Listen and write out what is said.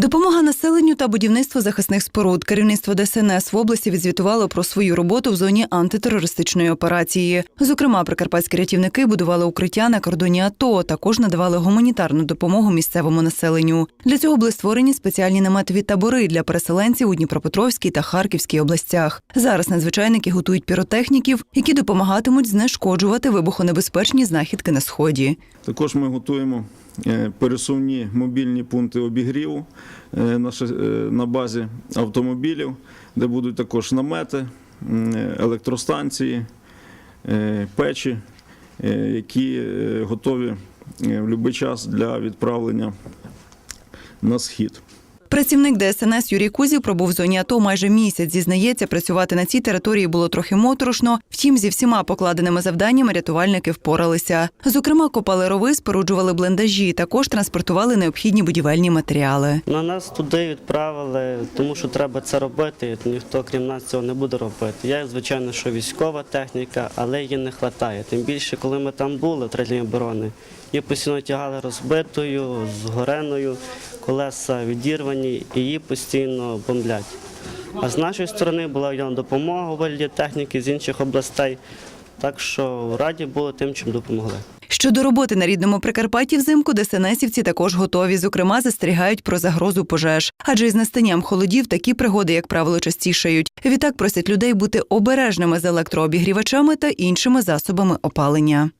Допомога населенню та будівництво захисних споруд. Керівництво ДСНС в області відзвітувало про свою роботу в зоні антитерористичної операції. Зокрема, прикарпатські рятівники будували укриття на кордоні АТО. Також надавали гуманітарну допомогу місцевому населенню. Для цього були створені спеціальні наметові табори для переселенців у Дніпропетровській та Харківській областях. Зараз надзвичайники готують піротехніків, які допомагатимуть знешкоджувати вибухонебезпечні знахідки на сході. Також ми готуємо е, пересувні мобільні пункти обігріву на ше- е, на базі автомобілів, де будуть також намети, електростанції, е, печі, е, які е, готові е, в будь-який час для відправлення на схід. Працівник ДСНС Юрій Кузів пробув в зоні АТО майже місяць. Зізнається, працювати на цій території було трохи моторошно. Втім, зі всіма покладеними завданнями рятувальники впоралися. Зокрема, копали рови, споруджували бліндажі, також транспортували необхідні будівельні матеріали. На нас туди відправили, тому що треба це робити. Ніхто крім нас цього не буде робити. Я, звичайно, що військова техніка, але її не вистачає. Тим більше, коли ми там були в третій оборони, її постійно тягали розбитою, згореною, колеса відірвані, і її постійно бомблять. А з нашої сторони була явна допомога у техніки з інших областей. Так що раді були тим, чим допомогли. Щодо роботи на рідному Прикарпатті взимку ДСНСівці також готові. Зокрема, застерігають про загрозу пожеж. Адже із настанням холодів такі пригоди, як правило, частішають. Відтак просять людей бути обережними з електрообігрівачами та іншими засобами опалення.